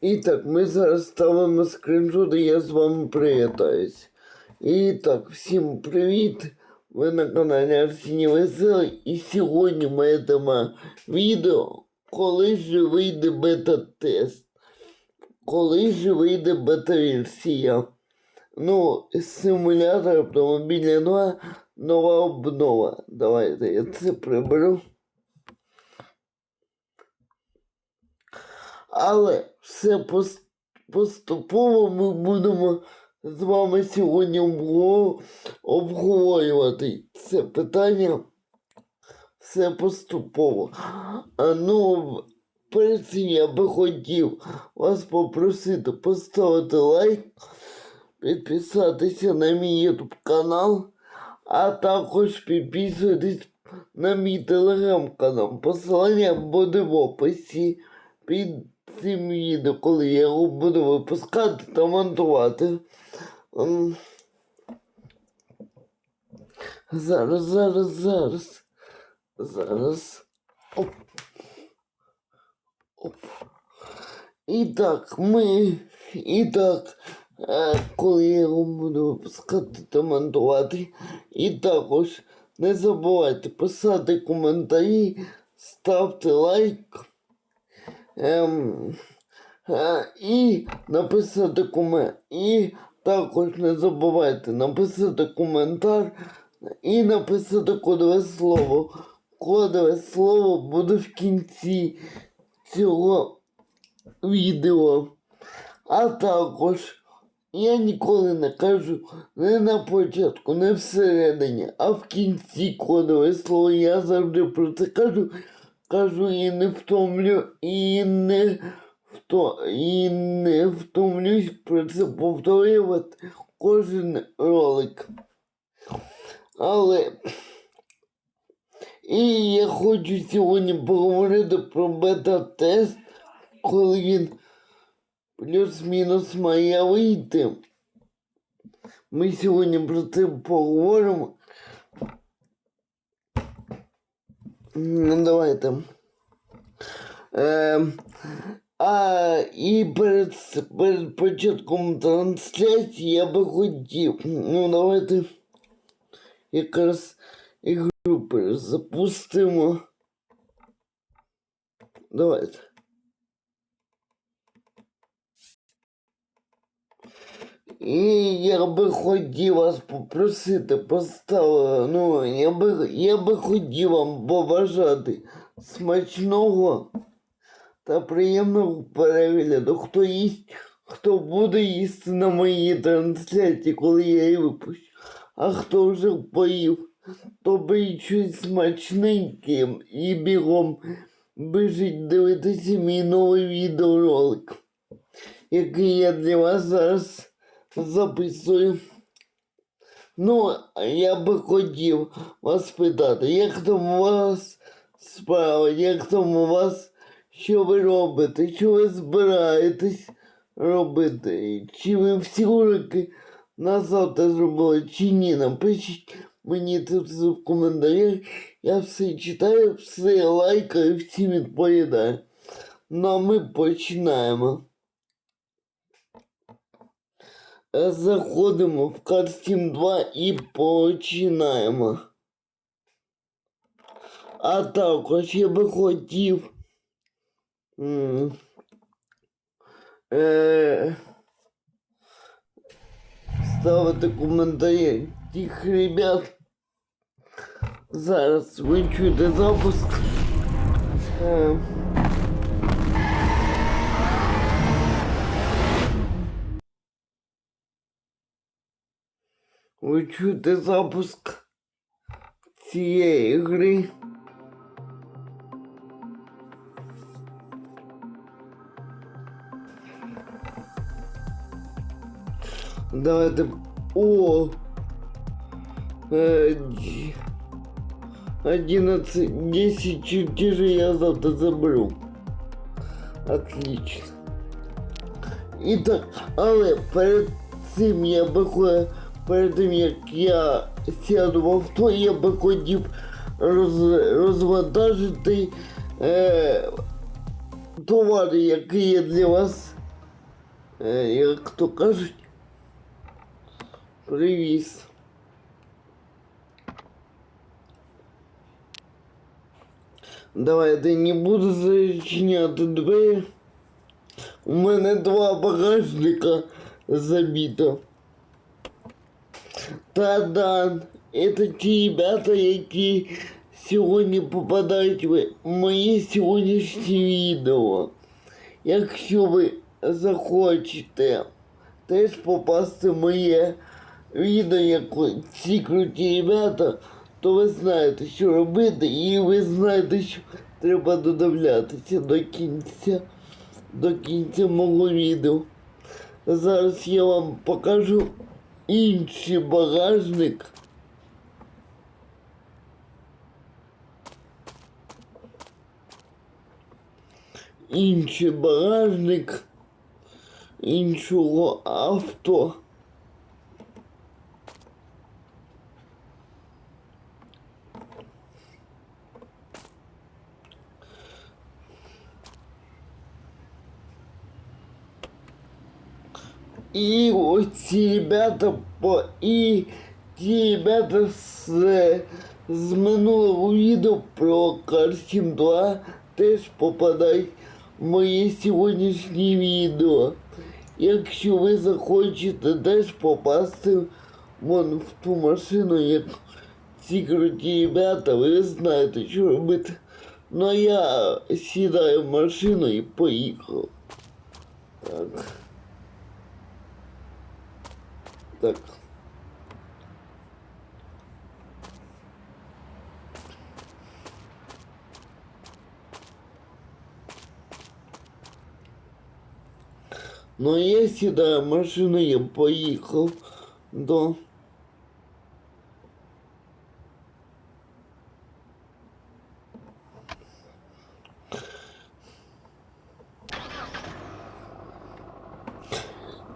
І так, ми зараз ставимо скріншоти, я з вами привітаюсь. І так, всім привіт! Ви на каналі Арсеній Веселий і сьогодні моя тема відео Коли ж вийде бета-тест. Коли ж вийде бета-версія. Ну, симулятор автомобіля 2 нова обнова. Давайте я це приберу. Але все поступово ми будемо з вами сьогодні обговорювати це питання. Все поступово. А ну, перед цим я би хотів вас попросити поставити лайк, підписатися на мій YouTube канал, а також підписуйтесь на мій телеграм-канал. Посилання буде в описі під цим відео, коли я його буду випускати та монтувати. Ем, Зараз, зараз, зараз. Зараз. Оп. Оп. І так, ми. І так, е, коли я його буду випускати та монтувати. І також не забувайте писати коментарі, ставте лайк. Ем, е, і написати комент. І також не забувайте написати коментар і написати кодове слово. Кодове слово буде в кінці цього відео. А також я ніколи не кажу не на початку, не всередині, а в кінці кодове слово. Я завжди про це кажу, кажу і не втомлю, і не вто, і не втомлюсь про це повторювати кожен ролик. Але і я хочу сьогодні поговорити про бета-тест, коли він плюс-мінус має вийти. Ми сьогодні про це поговоримо. Ну, давайте. Е, а і перед, перед початком трансляції я би хотів. Ну, давайте якраз ігру запустимо. Давайте. І я би хотів вас попросити поставити, ну, я би, я би хотів вам побажати смачного та приємного перегляду. Хто їсть, хто буде їсти на моїй трансляції, коли я її випущу. А хто вже поїв, то беріть щось смачненьке і бігом біжить дивитися мій новий відеоролик, який я для вас зараз записую. Ну, я би хотів вас питати, як там у вас справа, як там у вас, що ви робите, що ви збираєтесь робити? Чи ви всі уроки на зробили, чи ні? Напишіть мені це в коментарях. Я все читаю, все лайкаю, всім відповідаю. Ну а ми починаємо. Е, Заходимо в Карстім 2 і починаємо. А також я би хотів. Е, ставити коментарі тих ребят. Зараз ви чуєте запуск. Е, Ви чуєте запуск цієї гри. Давайте. О! Э, д- 11, 10 чертежей я завтра заберу. Отлично. Итак, але перед цим я би хо- перед тим як я сяду в авто, я би хотів роз, розвантажити е, товари, які я для вас е, як то кажуть, привіз. Давайте не буду зачиняти двері. У мене два багажника забито. Та-да, это ті ребята, які сьогодні попадають в моє сьогоднішнє відео. Якщо ви захочете теж попасти в моє відео, як ці круті ребята, то ви знаєте, що робити, і ви знаєте, що треба додивлятися до кінця, до кінця мого відео. Зараз я вам покажу інший багажник. Інший багажник іншого авто. І оці ребята по і ребята з, з минулого відео про Карсім 2 теж попадають в моє сьогоднішнє відео. Якщо ви захочете теж попасти вон в ту машину, як ці круті ребята, ви знаєте, що робити. Ну а я сідаю в машину і поїхав. Так. Так. Ну, я сідаю в машину, я поїхав до.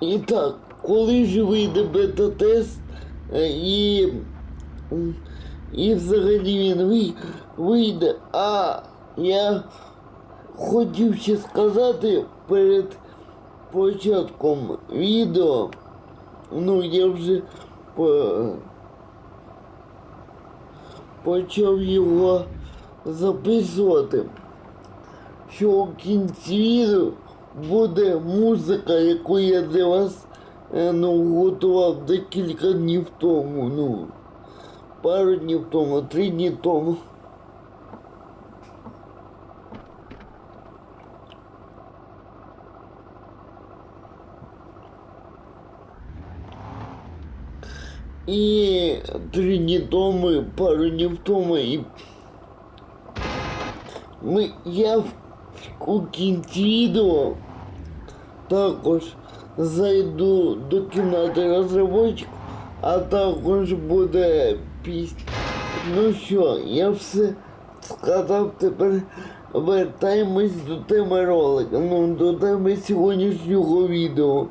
І так, Коли ж вийде бета-тест е, і, і взагалі він вийде, а я хотів ще сказати перед початком відео, ну я вже по, почав його записувати, що у кінці відео буде музика, яку я для вас ну, готував декілька днів тому, ну, пару днів тому, три дні тому. І три дні тому, пару днів тому, і ми, я в, у кінці відео також зайду до кімнати розробочку, а також буде пісня. Ну що, я все сказав, тепер вертаємось до теми ролика, ну до теми сьогоднішнього відео.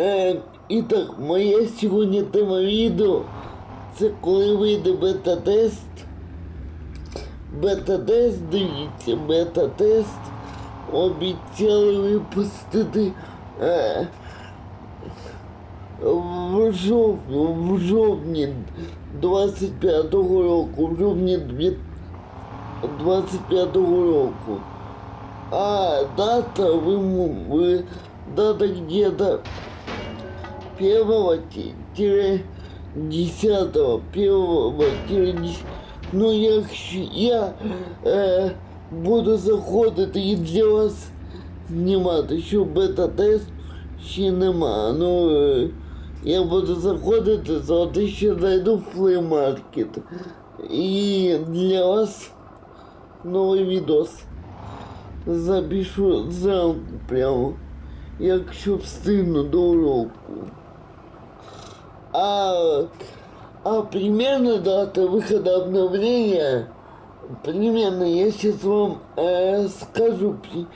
Е, і так, моя сьогодні тема відео це коли вийде бета-тест. Бета-тест, дивіться, бета-тест обіцяли випустити е, в жовтні, в жовтні 25-го року, в жовтні 25-го року. А дата вы, вы дата где-то первого ти- тире десятого, первого тире десятого. Ну якщо я е, буду заходити і для вас знімати, що бета-тест ще нема. Ну е, я буду заходити, завжди ще зайду в флеймаркет. І для вас новий відос запишу зранку прямо, якщо встигну до уроку. А, а примерно дата выхода обновления, примерно я сейчас вам э, скажу, при-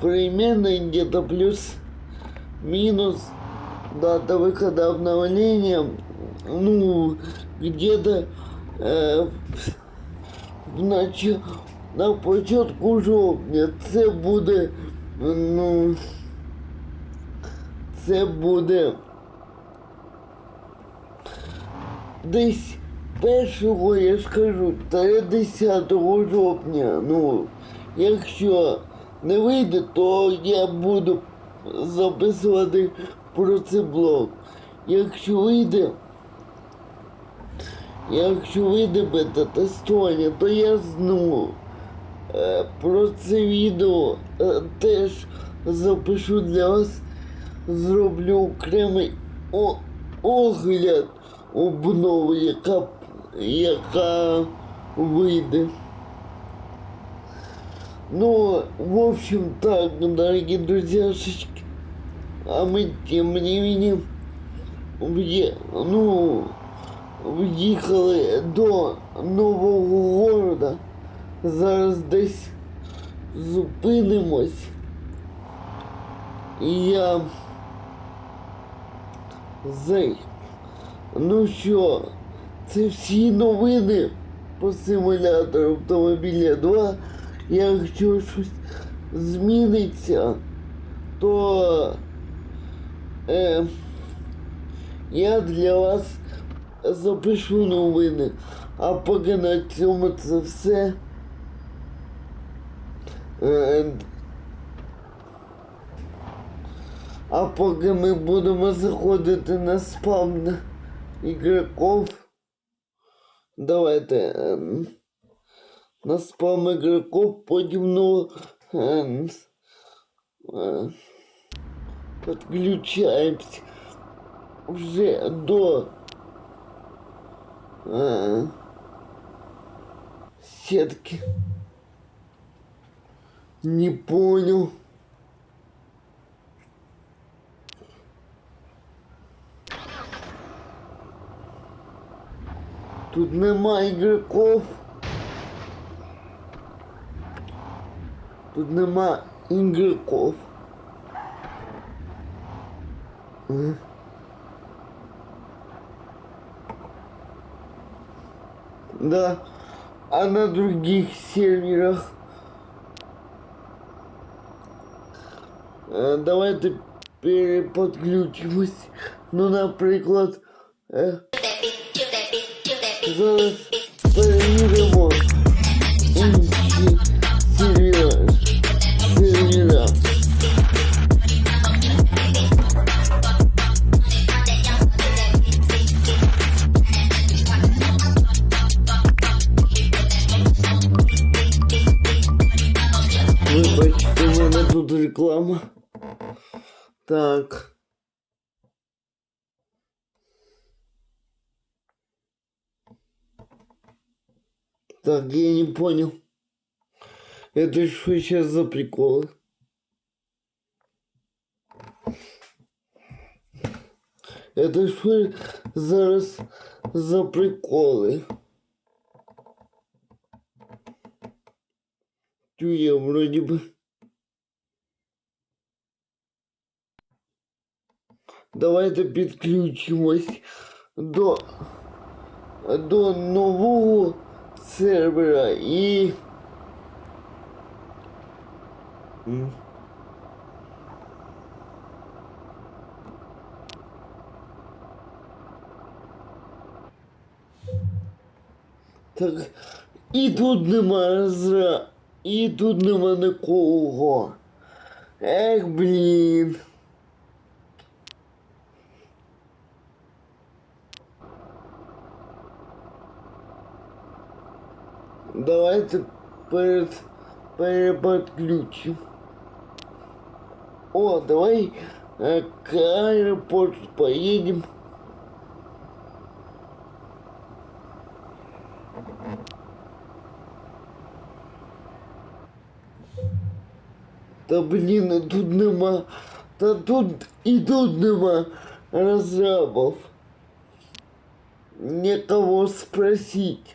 примерно где-то плюс-минус дата выхода обновления, ну, где-то э, в нач... на початку жовтня. Це буде Ну, це буде десь першого, я ж кажу, та 10 жовтня. Ну, якщо не вийде, то я буду записувати про це блог. Якщо вийде, якщо вийде бета-тестування, то я знову е, про це відео е, теж запишу для вас. Зроблю окремий огляд обнови, яка, яка вийде. Ну, в общем так, дорогие друзьяшечки. А мы тем временем в'є- ну, в'їхали до нового города. Зараз десь зупинимось. І я зай. Ну що, Це всі новини по симулятору автомобіля 2. Якщо щось зміниться, то е, я для вас запишу новини. А поки на цьому це все. Е, а поки ми будемо заходити на спам ігроків, давайте ем, на спам ігроків, потім ну, ем, е, підключаємось вже до е, сетки. Не понял. Тут нема ігроків. Тут нема ігроків. Е. Да. А на других серверах Е, Давайте переподключимось. Ну, наприклад, е, зараз перевіримо інші сервера. сервера. Вибачте, у мене тут реклама. Так. Так, я не понял. Это что сейчас за приколы? Это что зараз за приколы? Чуя вроде бы. Давайте підключимось до, до нового сервера і. Так, і тут нема розра, і тут нема нікого. Ех, блін. Давайте перед переподключим. О, давай э, к аэропорту поедем. Та блін, і тут нема. Та тут і тут нема разрабов. Некого спросить.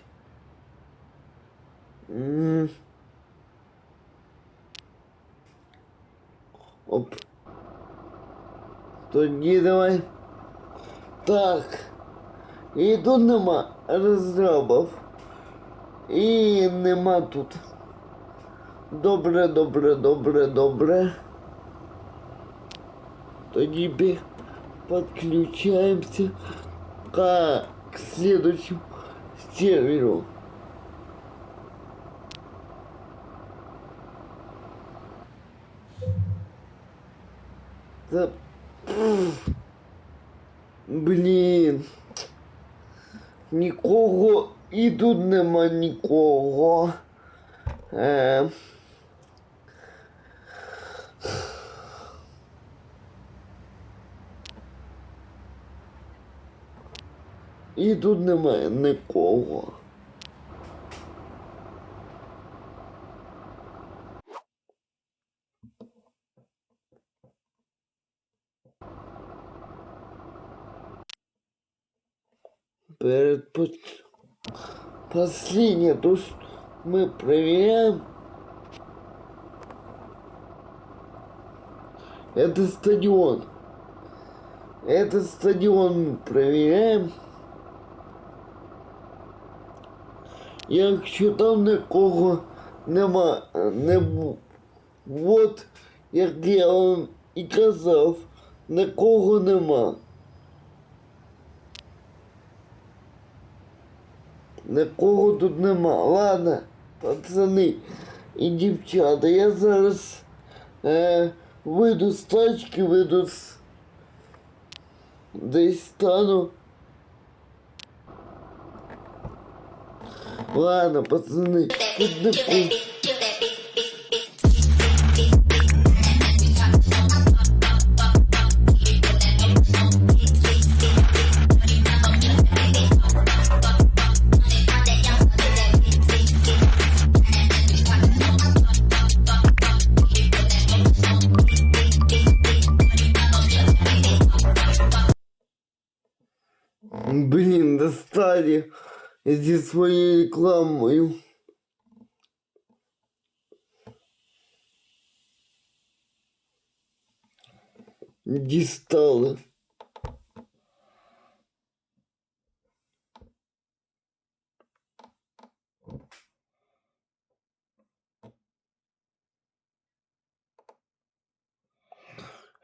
М. Оп. Тоді давай. Так. І тут нема розрабів. І нема тут. Добре, добре, добре, добре. Тоді бі- подключаемся к, к следующему серверу. Пф, блін. Нікого і тут нема нікого. Е, і тут немає нікого. Перед по- последнее, то что мы проверяем. Это стадион. Это стадион мы проверяем. Якщо там нікого нема, не бу. От, як я вам і казав, нікого нема. Нікого тут нема. Ладно, пацани і дівчата, я зараз е, вийду з тачки, вийду з десь стану. Ладно, пацаны, тут не достали зі своєю рекламою. Дістали.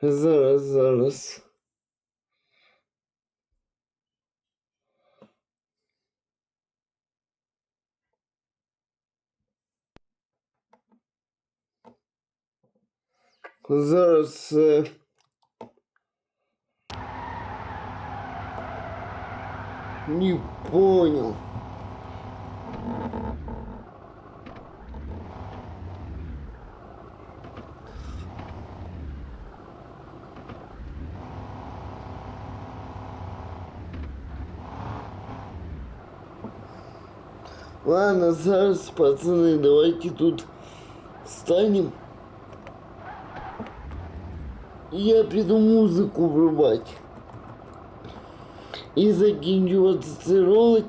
Зараз, зараз. Зараз. Не понял. Ладно, зараз, пацаны, давайте тут встанем. Я піду музику врубати. І закінчувати цей ролик.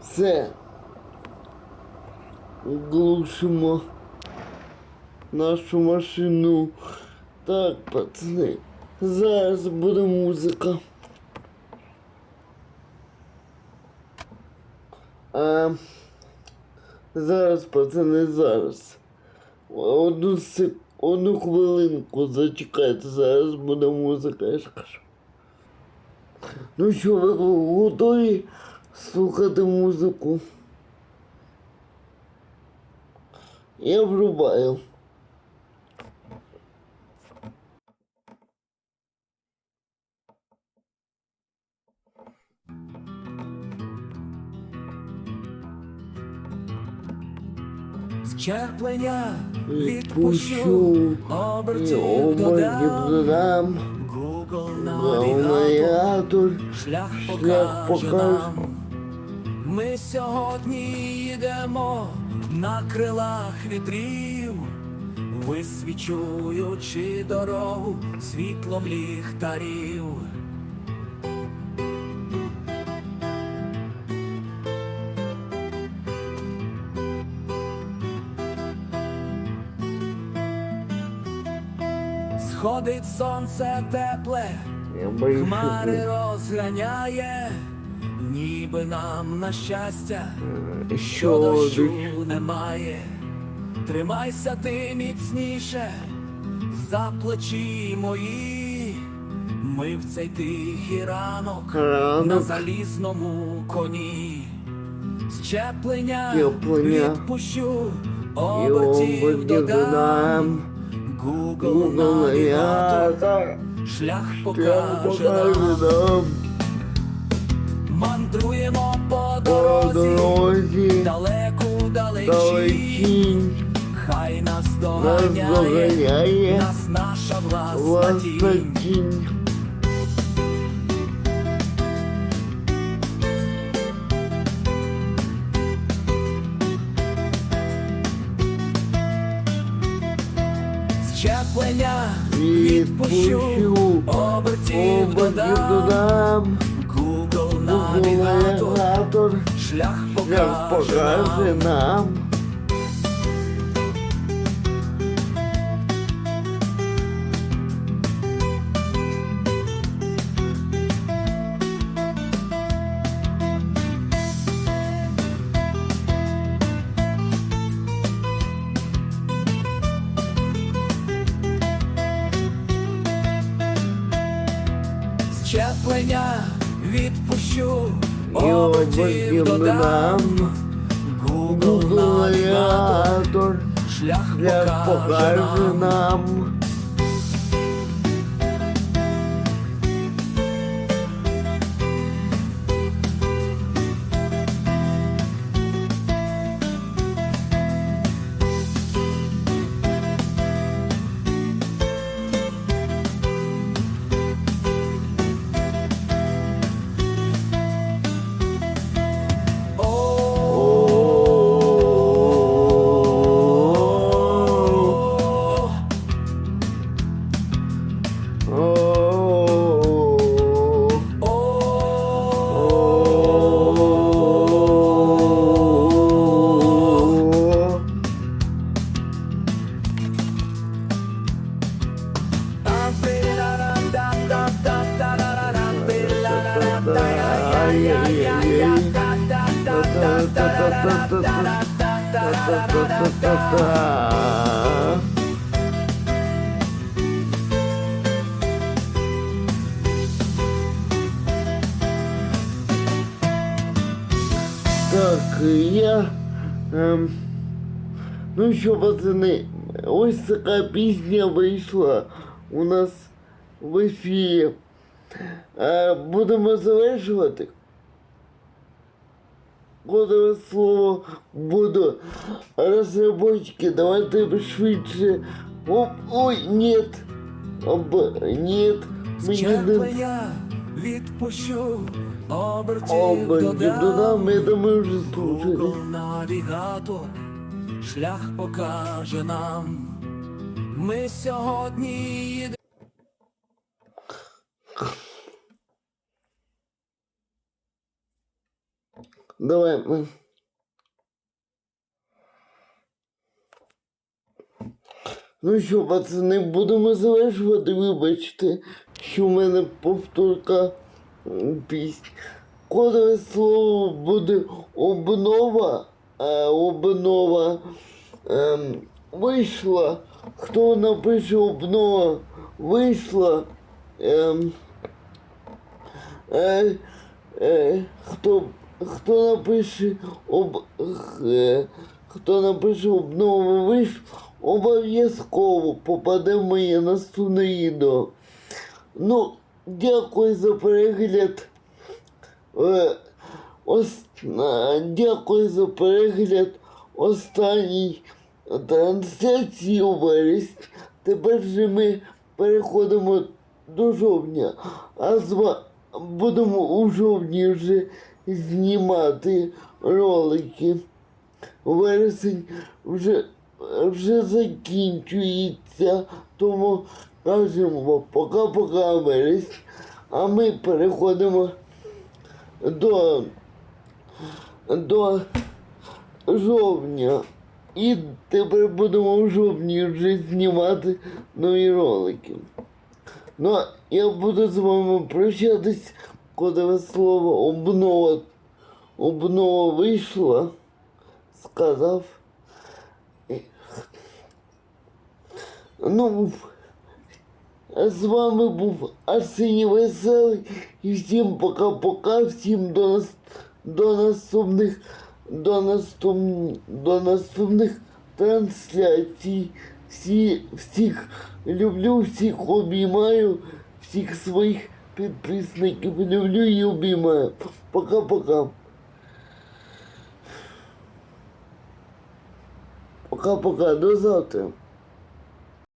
Все. Глушимо нашу машину. Так, пацани. Зараз буде музика. А, зараз, пацани, зараз. Одну сек... одну хвилинку зачекайте, зараз буде музика, я ж кажу. Ну що, ви готові слухати музику? Я врубаю. Щеплення Відпущу обертів додам. Google навігатор, шлях покаже покаже. нам. Ми сьогодні їдемо на крилах вітрів, висвічуючи дорогу світлом ліхтарів. Сходить сонце тепле, хмари розганяє, ніби нам на щастя, Що що дощу немає. Тримайся ти міцніше за плечі мої. Ми в цей тихий ранок на залізному коні. Щеплення, відпущу, обертів додам. Додам. Google Google навігатор, навігатор, шлях я покаже покажу нам. нам Мандруємо по по дорозі, дорозі далеку далечі. далечінь. Хай нас Нас доганяє, доганяє нас наша власна власна тінь. Тінь. Щеплення відпущу, обертів додам. Google навігатор, шлях покаже нам. Шлях шлях покаже покаже нам. Так, я. Ем, ну що, пацани, ось така пісня вийшла у нас в ефірі. Е, будемо завершувати. Кодове слово буду. Разработчики, давайте швидше. Оп, ой, нет. Об, нет. Мені не відпущу, обертів додам. я думаю, вже. Google навігатор, шлях покаже нам. Ми сьогодні їдемо. Давай. Ну що, пацани, будемо завершувати, вибачте, що в мене повторка м, пісні. Кодове слово буде обнова, а обнова ем, вийшла. Хто напише обнова вийшла? Ем, е, е, хто, хто напише об, е, хто напише обнову виш, обов'язково попаде в моє наступне відео. Ну, дякую за перегляд. Е, ос, е, дякую за перегляд останній трансляції у вересні. Тепер же ми переходимо до жовтня. А з будемо у жовтні вже знімати ролики. Вересень вже, вже закінчується, тому кажемо пока-пока вересень. А ми переходимо до, до жовтня. І тепер будемо в жовтні вже знімати нові ролики. Ну, я буду з вами прощатись. кодове слово обнова, обнова вийшла, сказав. І- Ну, а з вами був Арсеній Веселий. І всім пока-пока, всім до нас до наступних до наступ, до наступних трансляцій. Всі, всіх люблю, всіх обіймаю, всіх своїх Підписників люблю і обіймаю. Пока-пока. Пока-пока, до завтра.